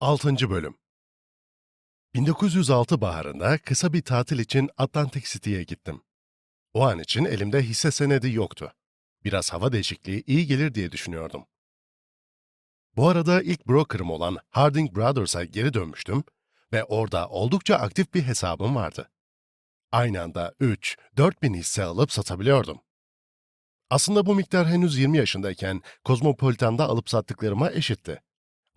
6. Bölüm 1906 baharında kısa bir tatil için Atlantic City'ye gittim. O an için elimde hisse senedi yoktu. Biraz hava değişikliği iyi gelir diye düşünüyordum. Bu arada ilk brokerım olan Harding Brothers'a geri dönmüştüm ve orada oldukça aktif bir hesabım vardı. Aynı anda 3-4 bin hisse alıp satabiliyordum. Aslında bu miktar henüz 20 yaşındayken Kozmopolitan'da alıp sattıklarıma eşitti.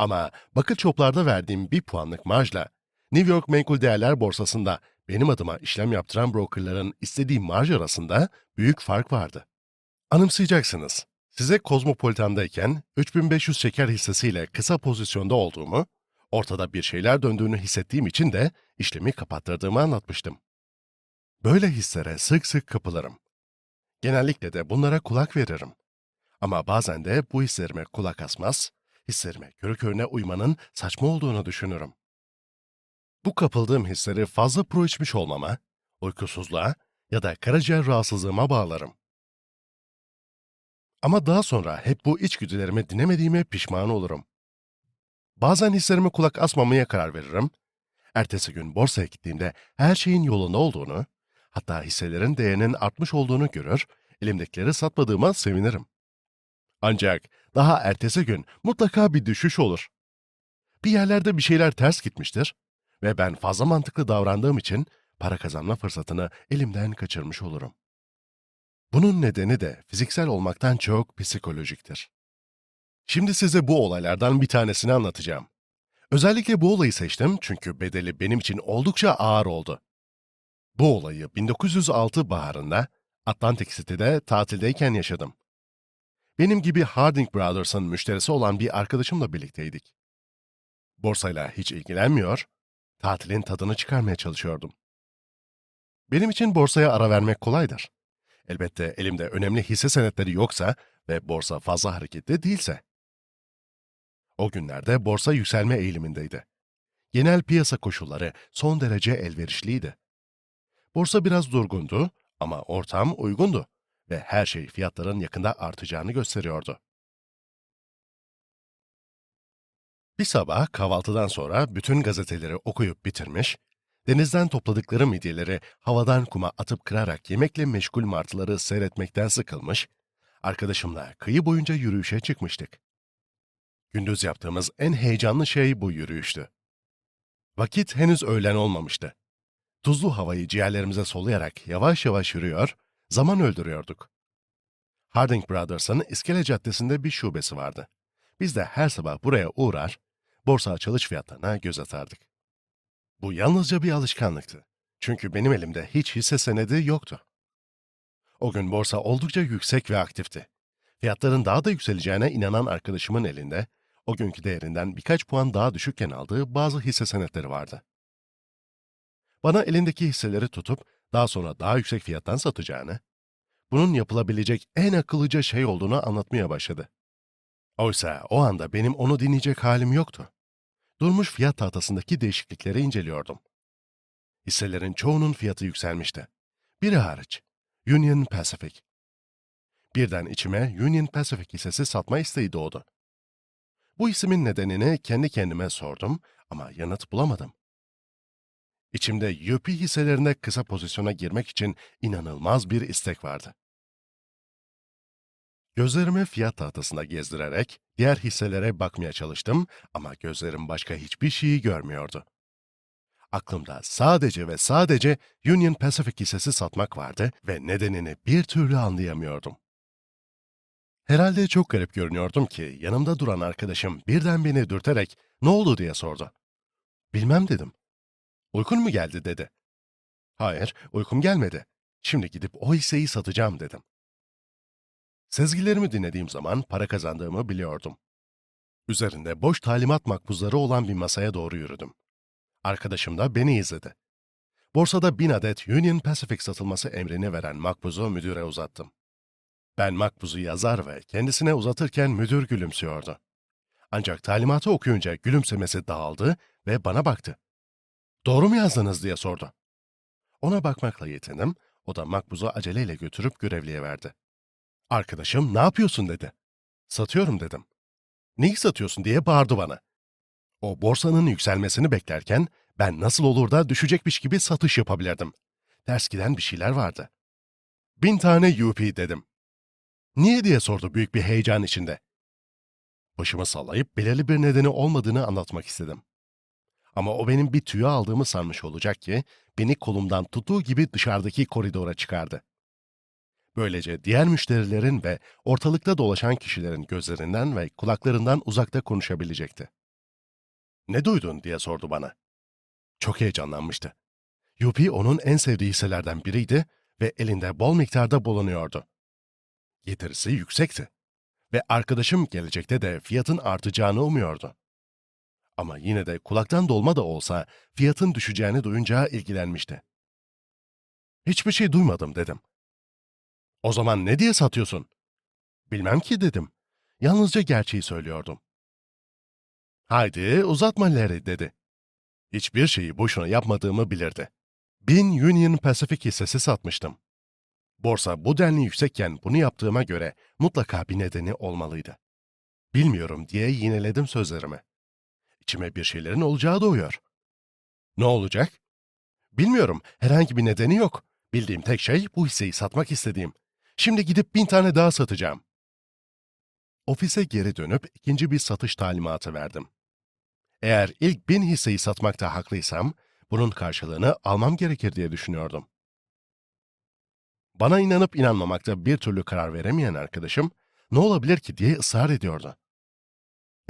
Ama bakır çoplarda verdiğim bir puanlık marjla New York Menkul Değerler Borsası'nda benim adıma işlem yaptıran brokerların istediği marj arasında büyük fark vardı. Anımsayacaksınız. Size Kozmopolitan'dayken 3500 şeker hissesiyle kısa pozisyonda olduğumu, ortada bir şeyler döndüğünü hissettiğim için de işlemi kapattırdığımı anlatmıştım. Böyle hislere sık sık kapılırım. Genellikle de bunlara kulak veririm. Ama bazen de bu hislerime kulak asmaz, hislerime körü körüne uymanın saçma olduğunu düşünürüm. Bu kapıldığım hisleri fazla pro içmiş olmama, uykusuzluğa ya da karaciğer rahatsızlığıma bağlarım. Ama daha sonra hep bu içgüdülerimi dinlemediğime pişman olurum. Bazen hislerime kulak asmamaya karar veririm. Ertesi gün borsaya gittiğimde her şeyin yolunda olduğunu, hatta hisselerin değerinin artmış olduğunu görür, elimdekileri satmadığıma sevinirim. Ancak daha ertesi gün mutlaka bir düşüş olur. Bir yerlerde bir şeyler ters gitmiştir ve ben fazla mantıklı davrandığım için para kazanma fırsatını elimden kaçırmış olurum. Bunun nedeni de fiziksel olmaktan çok psikolojiktir. Şimdi size bu olaylardan bir tanesini anlatacağım. Özellikle bu olayı seçtim çünkü bedeli benim için oldukça ağır oldu. Bu olayı 1906 baharında Atlantic City'de tatildeyken yaşadım. Benim gibi Harding Brothers'ın müşterisi olan bir arkadaşımla birlikteydik. Borsayla hiç ilgilenmiyor, tatilin tadını çıkarmaya çalışıyordum. Benim için borsaya ara vermek kolaydır. Elbette elimde önemli hisse senetleri yoksa ve borsa fazla hareketli değilse. O günlerde borsa yükselme eğilimindeydi. Genel piyasa koşulları son derece elverişliydi. Borsa biraz durgundu ama ortam uygundu ve her şey fiyatların yakında artacağını gösteriyordu. Bir sabah kahvaltıdan sonra bütün gazeteleri okuyup bitirmiş, denizden topladıkları midyeleri havadan kuma atıp kırarak yemekle meşgul martıları seyretmekten sıkılmış, arkadaşımla kıyı boyunca yürüyüşe çıkmıştık. Gündüz yaptığımız en heyecanlı şey bu yürüyüştü. Vakit henüz öğlen olmamıştı. Tuzlu havayı ciğerlerimize soluyarak yavaş yavaş yürüyor, zaman öldürüyorduk. Harding Brothers'ın İskele Caddesi'nde bir şubesi vardı. Biz de her sabah buraya uğrar, borsa açılış fiyatlarına göz atardık. Bu yalnızca bir alışkanlıktı. Çünkü benim elimde hiç hisse senedi yoktu. O gün borsa oldukça yüksek ve aktifti. Fiyatların daha da yükseleceğine inanan arkadaşımın elinde, o günkü değerinden birkaç puan daha düşükken aldığı bazı hisse senetleri vardı. Bana elindeki hisseleri tutup daha sonra daha yüksek fiyattan satacağını, bunun yapılabilecek en akıllıca şey olduğunu anlatmaya başladı. Oysa o anda benim onu dinleyecek halim yoktu. Durmuş fiyat tahtasındaki değişiklikleri inceliyordum. Hisselerin çoğunun fiyatı yükselmişti. Biri hariç, Union Pacific. Birden içime Union Pacific hissesi satma isteği doğdu. Bu ismin nedenini kendi kendime sordum ama yanıt bulamadım. İçimde UP hisselerine kısa pozisyona girmek için inanılmaz bir istek vardı. Gözlerimi fiyat tahtasına gezdirerek diğer hisselere bakmaya çalıştım ama gözlerim başka hiçbir şeyi görmüyordu. Aklımda sadece ve sadece Union Pacific hissesi satmak vardı ve nedenini bir türlü anlayamıyordum. Herhalde çok garip görünüyordum ki yanımda duran arkadaşım birden beni dürterek ne oldu diye sordu. Bilmem dedim. Uykun mu geldi dedi. Hayır, uykum gelmedi. Şimdi gidip o hisseyi satacağım dedim. Sezgilerimi dinlediğim zaman para kazandığımı biliyordum. Üzerinde boş talimat makbuzları olan bir masaya doğru yürüdüm. Arkadaşım da beni izledi. Borsada bin adet Union Pacific satılması emrini veren makbuzu müdüre uzattım. Ben makbuzu yazar ve kendisine uzatırken müdür gülümsüyordu. Ancak talimatı okuyunca gülümsemesi dağıldı ve bana baktı. Doğru mu yazdınız diye sordu. Ona bakmakla yetindim, o da makbuzu aceleyle götürüp görevliye verdi. Arkadaşım ne yapıyorsun dedi. Satıyorum dedim. Neyi satıyorsun diye bağırdı bana. O borsanın yükselmesini beklerken ben nasıl olur da düşecekmiş gibi satış yapabilirdim. Ters giden bir şeyler vardı. Bin tane UP dedim. Niye diye sordu büyük bir heyecan içinde. Başımı sallayıp belirli bir nedeni olmadığını anlatmak istedim. Ama o benim bir tüyo aldığımı sanmış olacak ki beni kolumdan tuttuğu gibi dışarıdaki koridora çıkardı. Böylece diğer müşterilerin ve ortalıkta dolaşan kişilerin gözlerinden ve kulaklarından uzakta konuşabilecekti. Ne duydun diye sordu bana. Çok heyecanlanmıştı. Yuppie onun en sevdiği hisselerden biriydi ve elinde bol miktarda bulunuyordu. Getirisi yüksekti ve arkadaşım gelecekte de fiyatın artacağını umuyordu. Ama yine de kulaktan dolma da olsa fiyatın düşeceğini duyunca ilgilenmişti. Hiçbir şey duymadım dedim. O zaman ne diye satıyorsun? Bilmem ki dedim. Yalnızca gerçeği söylüyordum. Haydi uzatma Larry dedi. Hiçbir şeyi boşuna yapmadığımı bilirdi. Bin Union Pacific hissesi satmıştım. Borsa bu denli yüksekken bunu yaptığıma göre mutlaka bir nedeni olmalıydı. Bilmiyorum diye yineledim sözlerimi. İçime bir şeylerin olacağı doğuyor. Ne olacak? Bilmiyorum, herhangi bir nedeni yok. Bildiğim tek şey bu hisseyi satmak istediğim. Şimdi gidip bin tane daha satacağım. Ofise geri dönüp ikinci bir satış talimatı verdim. Eğer ilk bin hisseyi satmakta haklıysam, bunun karşılığını almam gerekir diye düşünüyordum. Bana inanıp inanmamakta bir türlü karar veremeyen arkadaşım, ne olabilir ki diye ısrar ediyordu.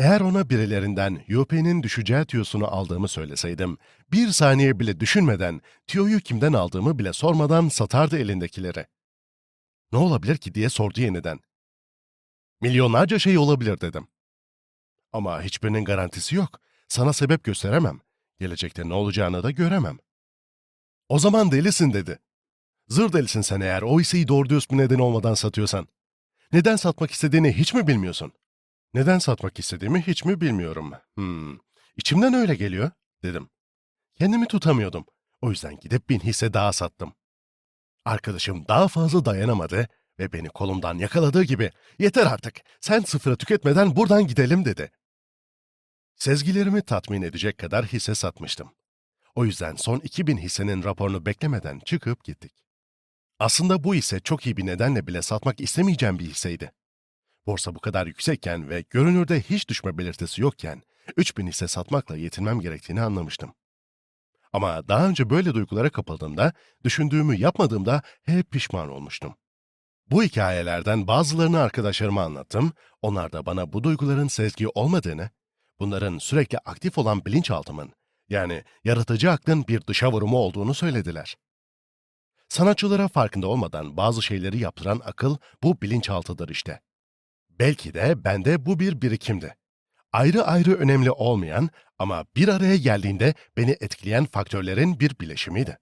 Eğer ona birilerinden UP'nin düşeceği tüyosunu aldığımı söyleseydim, bir saniye bile düşünmeden, tüyoyu kimden aldığımı bile sormadan satardı elindekileri. Ne olabilir ki diye sordu yeniden. Milyonlarca şey olabilir dedim. Ama hiçbirinin garantisi yok. Sana sebep gösteremem. Gelecekte ne olacağını da göremem. O zaman delisin dedi. Zır delisin sen eğer o hisseyi doğru dürüst bir neden olmadan satıyorsan. Neden satmak istediğini hiç mi bilmiyorsun? Neden satmak istediğimi hiç mi bilmiyorum. Hmm, içimden öyle geliyor, dedim. Kendimi tutamıyordum. O yüzden gidip bin hisse daha sattım. Arkadaşım daha fazla dayanamadı ve beni kolumdan yakaladığı gibi yeter artık sen sıfıra tüketmeden buradan gidelim dedi. Sezgilerimi tatmin edecek kadar hisse satmıştım. O yüzden son 2000 hissenin raporunu beklemeden çıkıp gittik. Aslında bu hisse çok iyi bir nedenle bile satmak istemeyeceğim bir hisseydi. Borsa bu kadar yüksekken ve görünürde hiç düşme belirtisi yokken 3000 hisse satmakla yetinmem gerektiğini anlamıştım. Ama daha önce böyle duygulara kapıldığımda, düşündüğümü yapmadığımda hep pişman olmuştum. Bu hikayelerden bazılarını arkadaşlarıma anlattım, onlar da bana bu duyguların sezgi olmadığını, bunların sürekli aktif olan bilinçaltımın, yani yaratıcı aklın bir dışa vurumu olduğunu söylediler. Sanatçılara farkında olmadan bazı şeyleri yaptıran akıl bu bilinçaltıdır işte. Belki de bende bu bir birikimdi. Ayrı ayrı önemli olmayan ama bir araya geldiğinde beni etkileyen faktörlerin bir bileşimiydi.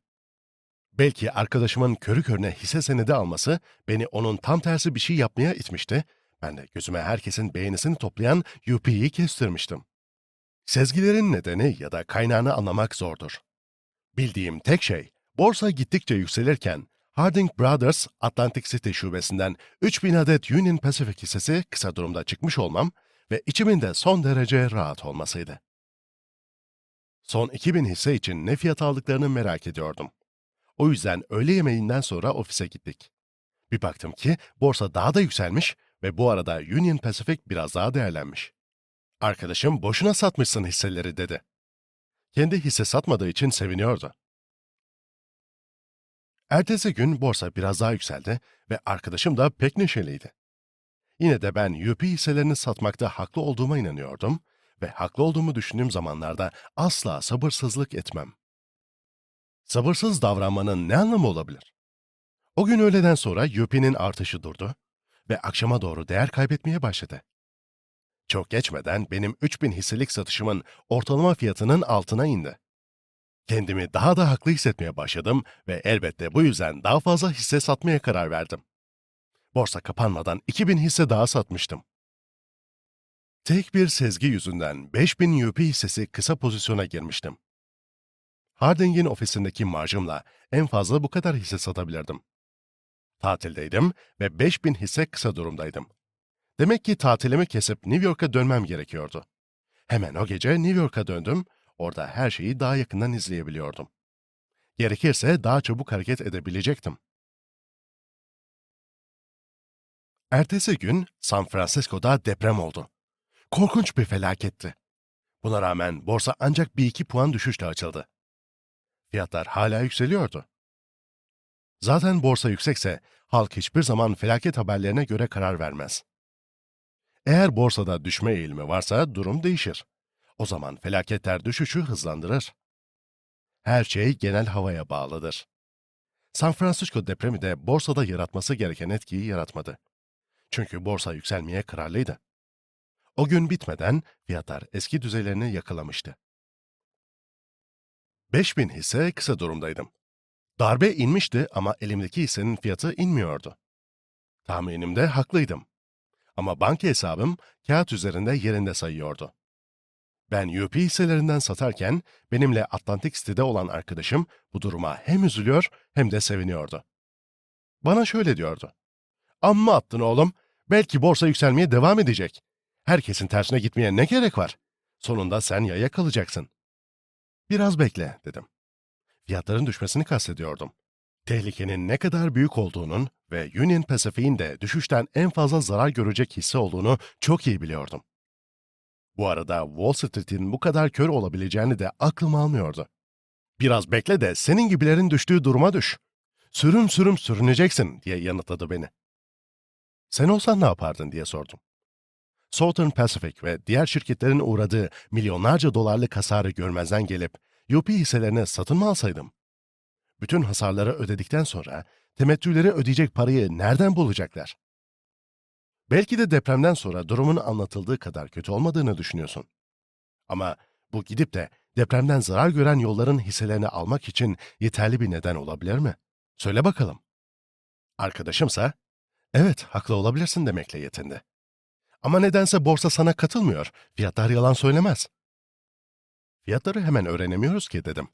Belki arkadaşımın körü körüne hisse senedi alması beni onun tam tersi bir şey yapmaya itmişti. Ben de gözüme herkesin beğenisini toplayan UP'yi kestirmiştim. Sezgilerin nedeni ya da kaynağını anlamak zordur. Bildiğim tek şey, borsa gittikçe yükselirken Harding Brothers Atlantic City şubesinden 3000 adet Union Pacific hissesi kısa durumda çıkmış olmam ve içimin de son derece rahat olmasıydı. Son 2000 hisse için ne fiyat aldıklarını merak ediyordum. O yüzden öğle yemeğinden sonra ofise gittik. Bir baktım ki borsa daha da yükselmiş ve bu arada Union Pacific biraz daha değerlenmiş. Arkadaşım boşuna satmışsın hisseleri dedi. Kendi hisse satmadığı için seviniyordu. Ertesi gün borsa biraz daha yükseldi ve arkadaşım da pek neşeliydi. Yine de ben UP hisselerini satmakta haklı olduğuma inanıyordum ve haklı olduğumu düşündüğüm zamanlarda asla sabırsızlık etmem. Sabırsız davranmanın ne anlamı olabilir? O gün öğleden sonra UP'nin artışı durdu ve akşama doğru değer kaybetmeye başladı. Çok geçmeden benim 3000 hisselik satışımın ortalama fiyatının altına indi. Kendimi daha da haklı hissetmeye başladım ve elbette bu yüzden daha fazla hisse satmaya karar verdim. Borsa kapanmadan 2000 hisse daha satmıştım. Tek bir sezgi yüzünden 5000 UP hissesi kısa pozisyona girmiştim. Harding'in ofisindeki marjımla en fazla bu kadar hisse satabilirdim. Tatildeydim ve 5000 hisse kısa durumdaydım. Demek ki tatilimi kesip New York'a dönmem gerekiyordu. Hemen o gece New York'a döndüm. Orada her şeyi daha yakından izleyebiliyordum. Gerekirse daha çabuk hareket edebilecektim. Ertesi gün San Francisco'da deprem oldu. Korkunç bir felaketti. Buna rağmen borsa ancak bir iki puan düşüşle açıldı. Fiyatlar hala yükseliyordu. Zaten borsa yüksekse halk hiçbir zaman felaket haberlerine göre karar vermez. Eğer borsada düşme eğilimi varsa durum değişir. O zaman felaketler düşüşü hızlandırır. Her şey genel havaya bağlıdır. San Francisco depremi de borsada yaratması gereken etkiyi yaratmadı. Çünkü borsa yükselmeye kararlıydı. O gün bitmeden fiyatlar eski düzeylerini yakalamıştı. 5000 hisse kısa durumdaydım. Darbe inmişti ama elimdeki hissenin fiyatı inmiyordu. Tahminimde haklıydım. Ama banka hesabım kağıt üzerinde yerinde sayıyordu. Ben UP hisselerinden satarken benimle Atlantic City'de olan arkadaşım bu duruma hem üzülüyor hem de seviniyordu. Bana şöyle diyordu. Amma attın oğlum, belki borsa yükselmeye devam edecek. Herkesin tersine gitmeye ne gerek var? Sonunda sen yaya kalacaksın. Biraz bekle, dedim. Fiyatların düşmesini kastediyordum. Tehlikenin ne kadar büyük olduğunun ve Union Pacific'in de düşüşten en fazla zarar görecek hisse olduğunu çok iyi biliyordum. Bu arada Wall Street'in bu kadar kör olabileceğini de aklım almıyordu. Biraz bekle de senin gibilerin düştüğü duruma düş. Sürüm sürüm sürüneceksin diye yanıtladı beni. Sen olsan ne yapardın diye sordum. Southern Pacific ve diğer şirketlerin uğradığı milyonlarca dolarlık hasarı görmezden gelip UP hisselerini satın mı alsaydım? Bütün hasarları ödedikten sonra temettüleri ödeyecek parayı nereden bulacaklar? Belki de depremden sonra durumun anlatıldığı kadar kötü olmadığını düşünüyorsun. Ama bu gidip de depremden zarar gören yolların hisselerini almak için yeterli bir neden olabilir mi? Söyle bakalım. Arkadaşımsa, evet haklı olabilirsin demekle yetindi. Ama nedense borsa sana katılmıyor, fiyatlar yalan söylemez. Fiyatları hemen öğrenemiyoruz ki dedim.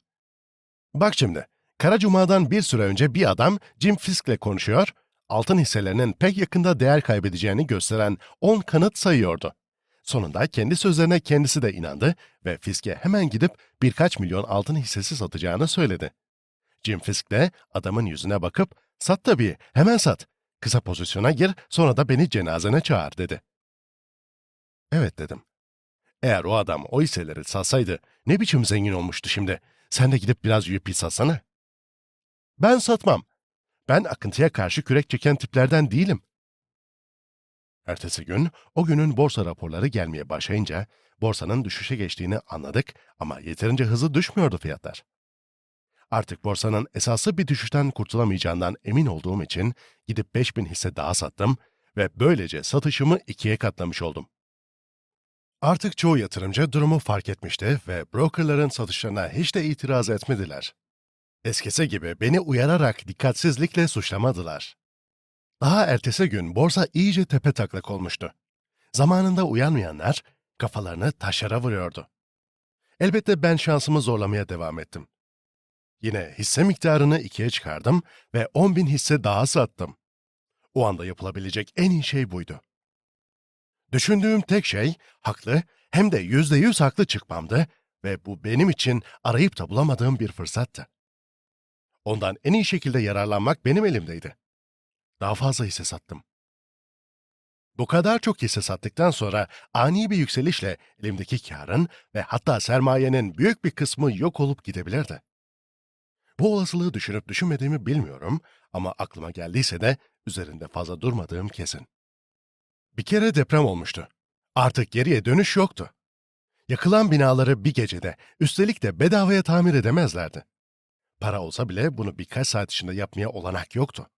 Bak şimdi, Kara Cuma'dan bir süre önce bir adam Jim Fisk'le konuşuyor, altın hisselerinin pek yakında değer kaybedeceğini gösteren 10 kanıt sayıyordu. Sonunda kendi sözlerine kendisi de inandı ve Fisk'e hemen gidip birkaç milyon altın hissesi satacağını söyledi. Jim Fisk de adamın yüzüne bakıp, sat tabii, hemen sat. Kısa pozisyona gir, sonra da beni cenazene çağır dedi. Evet dedim. Eğer o adam o hisseleri satsaydı ne biçim zengin olmuştu şimdi? Sen de gidip biraz UP satsana. Ben satmam. Ben akıntıya karşı kürek çeken tiplerden değilim. Ertesi gün o günün borsa raporları gelmeye başlayınca borsanın düşüşe geçtiğini anladık ama yeterince hızlı düşmüyordu fiyatlar. Artık borsanın esası bir düşüşten kurtulamayacağından emin olduğum için gidip 5000 hisse daha sattım ve böylece satışımı ikiye katlamış oldum. Artık çoğu yatırımcı durumu fark etmişti ve brokerların satışlarına hiç de itiraz etmediler. Eskisi gibi beni uyararak dikkatsizlikle suçlamadılar. Daha ertesi gün borsa iyice tepe taklak olmuştu. Zamanında uyanmayanlar kafalarını taşlara vuruyordu. Elbette ben şansımı zorlamaya devam ettim. Yine hisse miktarını ikiye çıkardım ve 10 bin hisse daha sattım. O anda yapılabilecek en iyi şey buydu. Düşündüğüm tek şey haklı hem de yüzde yüz haklı çıkmamdı ve bu benim için arayıp da bulamadığım bir fırsattı. Ondan en iyi şekilde yararlanmak benim elimdeydi. Daha fazla hisse sattım. Bu kadar çok hisse sattıktan sonra ani bir yükselişle elimdeki karın ve hatta sermayenin büyük bir kısmı yok olup gidebilirdi. Bu olasılığı düşünüp düşünmediğimi bilmiyorum ama aklıma geldiyse de üzerinde fazla durmadığım kesin. Bir kere deprem olmuştu. Artık geriye dönüş yoktu. Yakılan binaları bir gecede, üstelik de bedavaya tamir edemezlerdi. Para olsa bile bunu birkaç saat içinde yapmaya olanak yoktu.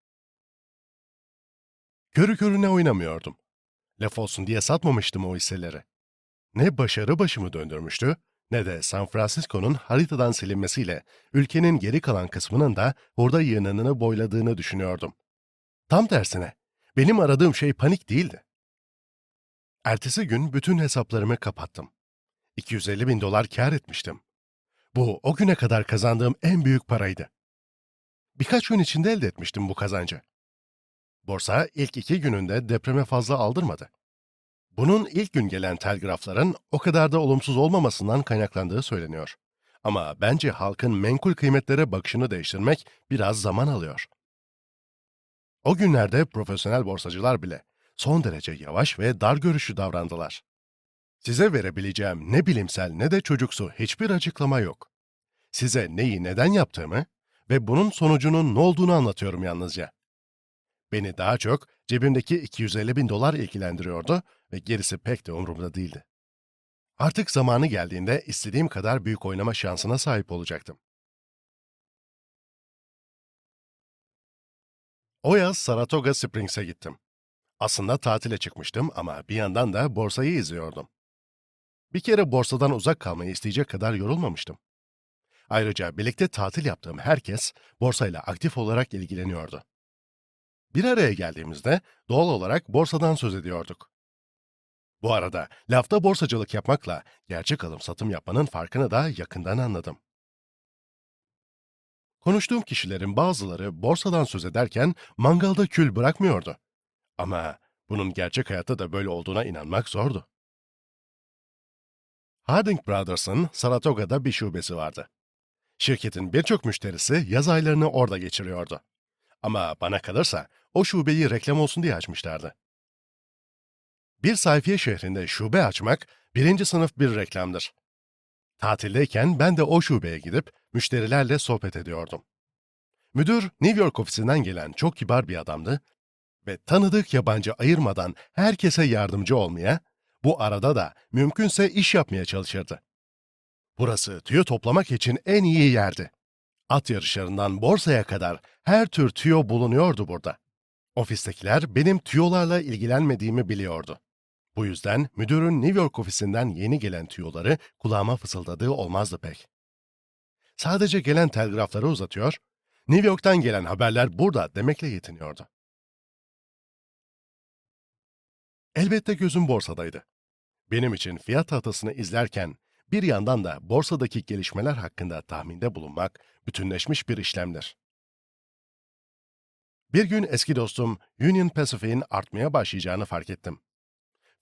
Körü körüne oynamıyordum. Laf olsun diye satmamıştım o hisseleri. Ne başarı başımı döndürmüştü, ne de San Francisco'nun haritadan silinmesiyle ülkenin geri kalan kısmının da hurda yığınını boyladığını düşünüyordum. Tam tersine, benim aradığım şey panik değildi. Ertesi gün bütün hesaplarımı kapattım. 250 bin dolar kar etmiştim. Bu o güne kadar kazandığım en büyük paraydı. Birkaç gün içinde elde etmiştim bu kazancı. Borsa ilk iki gününde depreme fazla aldırmadı. Bunun ilk gün gelen telgrafların o kadar da olumsuz olmamasından kaynaklandığı söyleniyor. Ama bence halkın menkul kıymetlere bakışını değiştirmek biraz zaman alıyor. O günlerde profesyonel borsacılar bile son derece yavaş ve dar görüşlü davrandılar. Size verebileceğim ne bilimsel ne de çocuksu hiçbir açıklama yok. Size neyi neden yaptığımı ve bunun sonucunun ne olduğunu anlatıyorum yalnızca. Beni daha çok cebimdeki 250 bin dolar ilgilendiriyordu ve gerisi pek de umurumda değildi. Artık zamanı geldiğinde istediğim kadar büyük oynama şansına sahip olacaktım. O yaz Saratoga Springs'e gittim. Aslında tatile çıkmıştım ama bir yandan da borsayı izliyordum. Bir kere borsadan uzak kalmayı isteyecek kadar yorulmamıştım. Ayrıca birlikte tatil yaptığım herkes borsayla aktif olarak ilgileniyordu. Bir araya geldiğimizde doğal olarak borsadan söz ediyorduk. Bu arada lafta borsacılık yapmakla gerçek alım satım yapmanın farkını da yakından anladım. Konuştuğum kişilerin bazıları borsadan söz ederken mangalda kül bırakmıyordu. Ama bunun gerçek hayatta da böyle olduğuna inanmak zordu. Harding Brothers'ın Saratoga'da bir şubesi vardı. Şirketin birçok müşterisi yaz aylarını orada geçiriyordu. Ama bana kalırsa o şubeyi reklam olsun diye açmışlardı. Bir sayfiye şehrinde şube açmak birinci sınıf bir reklamdır. Tatildeyken ben de o şubeye gidip müşterilerle sohbet ediyordum. Müdür New York ofisinden gelen çok kibar bir adamdı ve tanıdık yabancı ayırmadan herkese yardımcı olmaya, bu arada da mümkünse iş yapmaya çalışırdı. Burası tüyo toplamak için en iyi yerdi. At yarışlarından borsaya kadar her tür tüyo bulunuyordu burada. Ofistekiler benim tüyolarla ilgilenmediğimi biliyordu. Bu yüzden müdürün New York ofisinden yeni gelen tüyoları kulağıma fısıldadığı olmazdı pek. Sadece gelen telgrafları uzatıyor, New York'tan gelen haberler burada demekle yetiniyordu. Elbette gözüm borsadaydı. Benim için fiyat tahtasını izlerken bir yandan da borsadaki gelişmeler hakkında tahminde bulunmak bütünleşmiş bir işlemdir. Bir gün eski dostum Union Pacific'in artmaya başlayacağını fark ettim.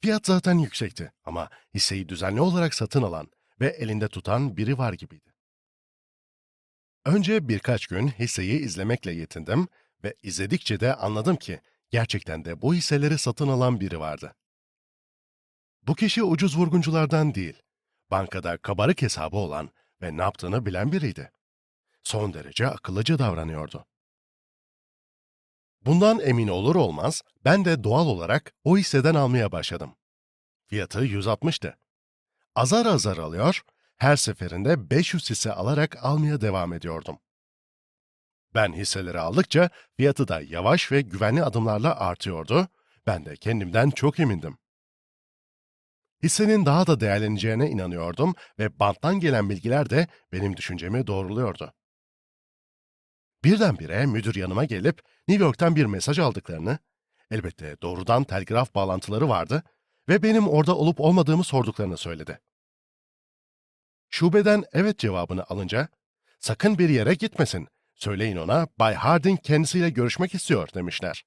Fiyat zaten yüksekti ama hisseyi düzenli olarak satın alan ve elinde tutan biri var gibiydi. Önce birkaç gün hisseyi izlemekle yetindim ve izledikçe de anladım ki gerçekten de bu hisseleri satın alan biri vardı. Bu kişi ucuz vurgunculardan değil, bankada kabarık hesabı olan ve ne yaptığını bilen biriydi. Son derece akıllıca davranıyordu. Bundan emin olur olmaz ben de doğal olarak o hisseden almaya başladım. Fiyatı 160'tı. Azar azar alıyor, her seferinde 500 hisse alarak almaya devam ediyordum. Ben hisseleri aldıkça fiyatı da yavaş ve güvenli adımlarla artıyordu, ben de kendimden çok emindim. Hissenin daha da değerleneceğine inanıyordum ve banttan gelen bilgiler de benim düşüncemi doğruluyordu. Birdenbire müdür yanıma gelip New York'tan bir mesaj aldıklarını, elbette doğrudan telgraf bağlantıları vardı ve benim orada olup olmadığımı sorduklarını söyledi. Şubeden evet cevabını alınca, sakın bir yere gitmesin, söyleyin ona Bay Harding kendisiyle görüşmek istiyor demişler.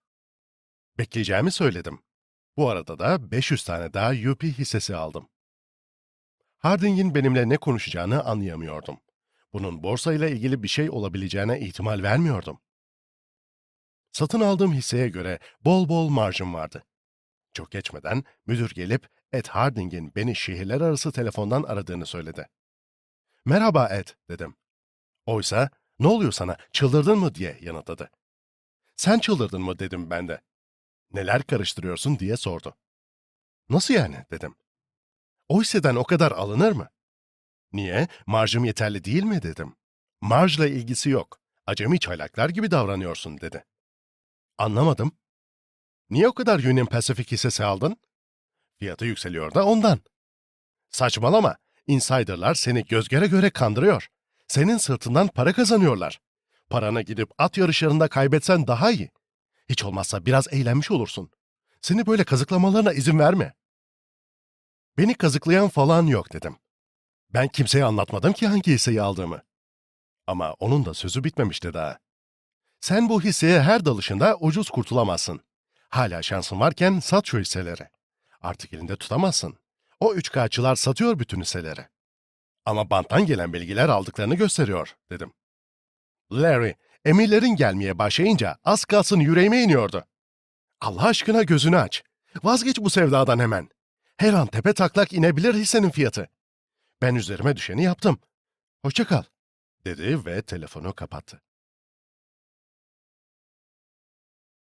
Bekleyeceğimi söyledim. Bu arada da 500 tane daha UP hissesi aldım. Harding'in benimle ne konuşacağını anlayamıyordum. Bunun borsayla ilgili bir şey olabileceğine ihtimal vermiyordum. Satın aldığım hisseye göre bol bol marjım vardı. Çok geçmeden müdür gelip Ed Harding'in beni şehirler arası telefondan aradığını söyledi. Merhaba Ed, dedim. Oysa, ne oluyor sana, çıldırdın mı diye yanıtladı. Sen çıldırdın mı dedim ben de. Neler karıştırıyorsun diye sordu. Nasıl yani dedim. O hisseden o kadar alınır mı? Niye? Marjım yeterli değil mi dedim. Marjla ilgisi yok. Acemi çaylaklar gibi davranıyorsun dedi. Anlamadım. Niye o kadar Union Pacific hissesi aldın? Fiyatı yükseliyor da ondan. Saçmalama. Insiderlar seni göz göre göre kandırıyor. Senin sırtından para kazanıyorlar. Paranı gidip at yarışlarında kaybetsen daha iyi. Hiç olmazsa biraz eğlenmiş olursun. Seni böyle kazıklamalarına izin verme. Beni kazıklayan falan yok dedim. Ben kimseye anlatmadım ki hangi hisseyi aldığımı. Ama onun da sözü bitmemişti daha. Sen bu hisseye her dalışında ucuz kurtulamazsın. Hala şansın varken sat şu hisseleri. Artık elinde tutamazsın. O üç kağıtçılar satıyor bütün hisseleri. Ama banttan gelen bilgiler aldıklarını gösteriyor, dedim. Larry, emirlerin gelmeye başlayınca az kalsın yüreğime iniyordu. Allah aşkına gözünü aç. Vazgeç bu sevdadan hemen. Her an tepe taklak inebilir hissenin fiyatı. Ben üzerime düşeni yaptım. Hoşça kal, dedi ve telefonu kapattı.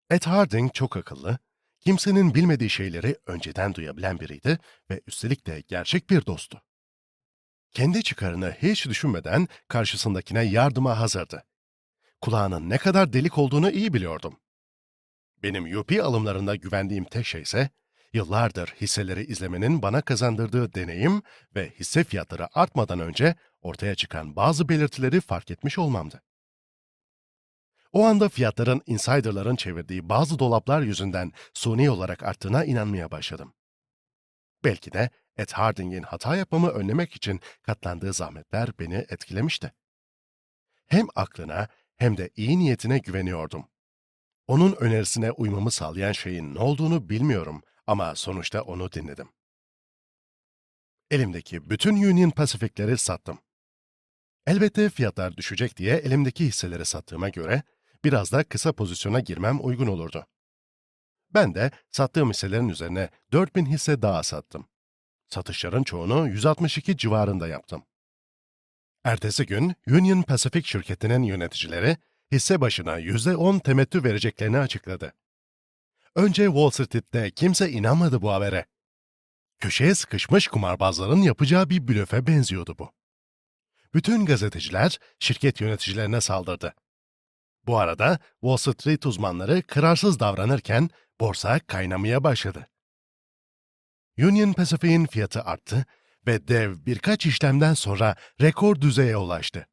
Ed Harding çok akıllı, kimsenin bilmediği şeyleri önceden duyabilen biriydi ve üstelik de gerçek bir dostu. Kendi çıkarını hiç düşünmeden karşısındakine yardıma hazırdı. Kulağının ne kadar delik olduğunu iyi biliyordum. Benim UP alımlarında güvendiğim tek şey ise, yıllardır hisseleri izlemenin bana kazandırdığı deneyim ve hisse fiyatları artmadan önce ortaya çıkan bazı belirtileri fark etmiş olmamdı. O anda fiyatların insiderların çevirdiği bazı dolaplar yüzünden suni olarak arttığına inanmaya başladım. Belki de Ed Harding'in hata yapmamı önlemek için katlandığı zahmetler beni etkilemişti. Hem aklına hem de iyi niyetine güveniyordum. Onun önerisine uymamı sağlayan şeyin ne olduğunu bilmiyorum ama sonuçta onu dinledim. Elimdeki bütün Union Pacific'leri sattım. Elbette fiyatlar düşecek diye elimdeki hisseleri sattığıma göre biraz da kısa pozisyona girmem uygun olurdu. Ben de sattığım hisselerin üzerine 4000 hisse daha sattım. Satışların çoğunu 162 civarında yaptım. Ertesi gün Union Pacific şirketinin yöneticileri hisse başına %10 temettü vereceklerini açıkladı. Önce Wall Street'te kimse inanmadı bu habere. Köşeye sıkışmış kumarbazların yapacağı bir blöfe benziyordu bu. Bütün gazeteciler şirket yöneticilerine saldırdı. Bu arada Wall Street uzmanları kararsız davranırken borsa kaynamaya başladı. Union Pacific'in fiyatı arttı ve dev birkaç işlemden sonra rekor düzeye ulaştı.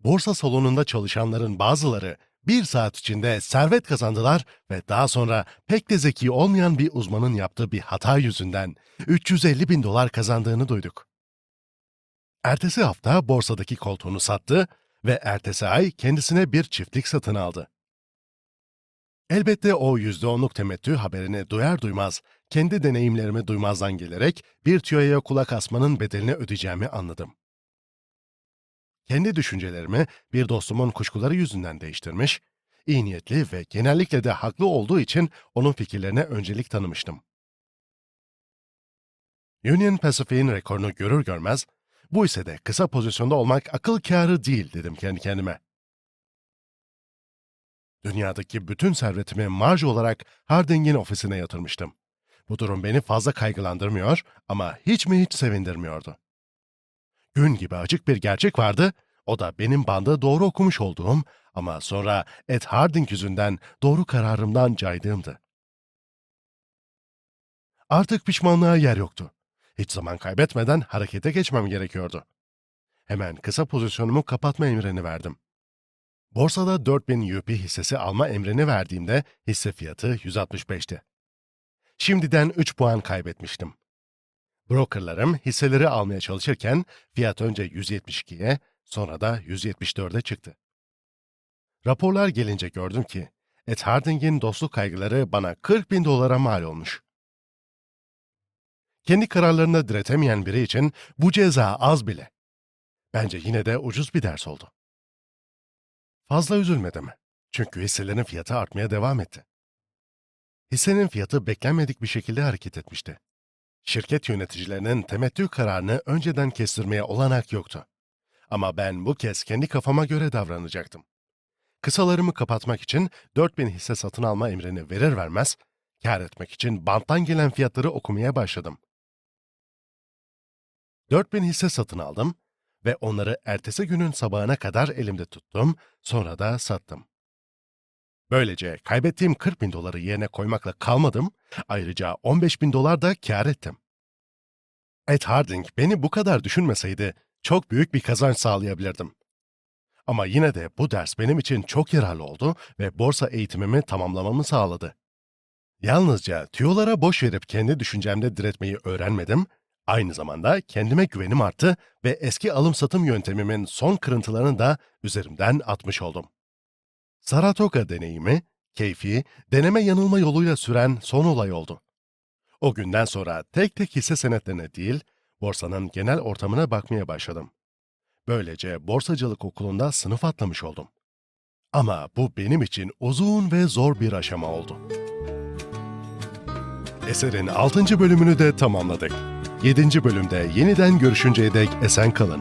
Borsa salonunda çalışanların bazıları bir saat içinde servet kazandılar ve daha sonra pek de zeki olmayan bir uzmanın yaptığı bir hata yüzünden 350 bin dolar kazandığını duyduk. Ertesi hafta borsadaki koltuğunu sattı ve ertesi ay kendisine bir çiftlik satın aldı. Elbette o %10'luk temettü haberini duyar duymaz, kendi deneyimlerimi duymazdan gelerek bir tüyoya kulak asmanın bedelini ödeyeceğimi anladım. Kendi düşüncelerimi bir dostumun kuşkuları yüzünden değiştirmiş, iyi niyetli ve genellikle de haklı olduğu için onun fikirlerine öncelik tanımıştım. Union Pacific'in rekorunu görür görmez, bu ise de kısa pozisyonda olmak akıl kârı değil dedim kendi kendime. Dünyadaki bütün servetimi marj olarak Harding'in ofisine yatırmıştım. Bu durum beni fazla kaygılandırmıyor ama hiç mi hiç sevindirmiyordu. Gün gibi açık bir gerçek vardı, o da benim bandı doğru okumuş olduğum ama sonra Ed Harding yüzünden doğru kararımdan caydığımdı. Artık pişmanlığa yer yoktu. Hiç zaman kaybetmeden harekete geçmem gerekiyordu. Hemen kısa pozisyonumu kapatma emrini verdim. Borsada 4000 UP hissesi alma emrini verdiğimde hisse fiyatı 165'ti. Şimdiden 3 puan kaybetmiştim. Brokerlarım hisseleri almaya çalışırken fiyat önce 172'ye, sonra da 174'e çıktı. Raporlar gelince gördüm ki Ed Harding'in dostluk kaygıları bana 40 bin dolara mal olmuş. Kendi kararlarına diretemeyen biri için bu ceza az bile. Bence yine de ucuz bir ders oldu. Fazla üzülmedim. Çünkü hisselerin fiyatı artmaya devam etti. Hissenin fiyatı beklenmedik bir şekilde hareket etmişti. Şirket yöneticilerinin temettü kararını önceden kestirmeye olanak yoktu. Ama ben bu kez kendi kafama göre davranacaktım. Kısalarımı kapatmak için 4000 hisse satın alma emrini verir vermez, kar etmek için banttan gelen fiyatları okumaya başladım. 4000 hisse satın aldım ve onları ertesi günün sabahına kadar elimde tuttum, sonra da sattım. Böylece kaybettiğim 40 bin doları yerine koymakla kalmadım, ayrıca 15 bin dolar da kâr ettim. Ed Harding beni bu kadar düşünmeseydi çok büyük bir kazanç sağlayabilirdim. Ama yine de bu ders benim için çok yararlı oldu ve borsa eğitimimi tamamlamamı sağladı. Yalnızca tüyolara boş verip kendi düşüncemde diretmeyi öğrenmedim, aynı zamanda kendime güvenim arttı ve eski alım-satım yöntemimin son kırıntılarını da üzerimden atmış oldum. Saratoga deneyimi, keyfi, deneme yanılma yoluyla süren son olay oldu. O günden sonra tek tek hisse senetlerine değil, borsanın genel ortamına bakmaya başladım. Böylece borsacılık okulunda sınıf atlamış oldum. Ama bu benim için uzun ve zor bir aşama oldu. Eserin 6. bölümünü de tamamladık. 7. bölümde yeniden görüşünceye dek esen kalın.